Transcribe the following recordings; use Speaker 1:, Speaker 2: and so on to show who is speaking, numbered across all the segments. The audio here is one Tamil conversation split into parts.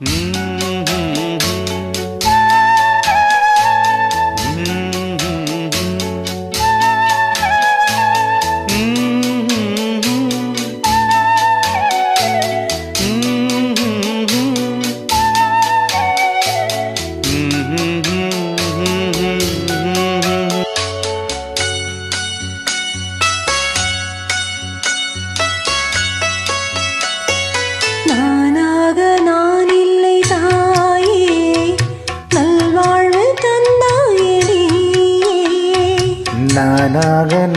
Speaker 1: நானாக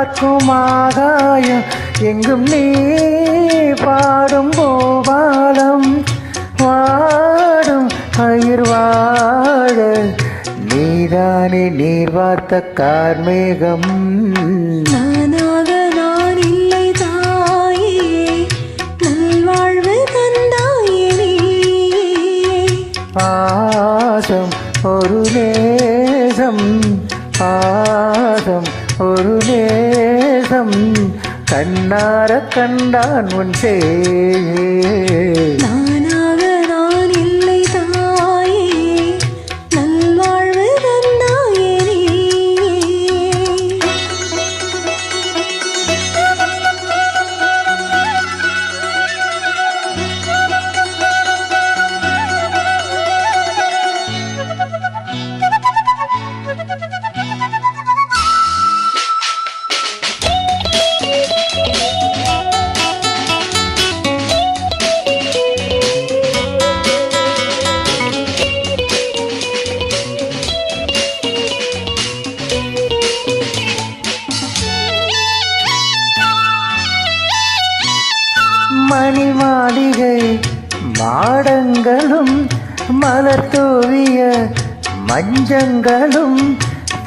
Speaker 1: பார்க்கும் ஆகாயம். எங்கும் நீ பாடும் போபாலம்
Speaker 2: வாடும் பயிர் வாழ நீதானே நீர் வார்த்த கார்மேகம்.
Speaker 1: நானாக நான் இல்லை தாயே. நல்வாழ்வு தந்தாயே நீயே
Speaker 2: பாசம் ஒரு நேசம். பாசம் ஒரு நேசம் கண்ணார கண்டான் உன் சே மணி மாளிகை மாடங்களும் மலர் தூவிய மஞ்சங்களும்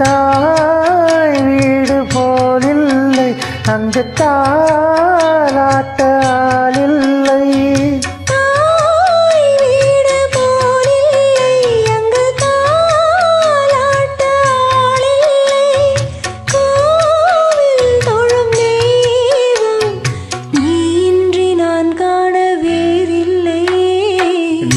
Speaker 2: தாய் வீடு போலில்லை. அங்கு தாலாட்ட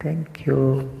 Speaker 2: Thank you.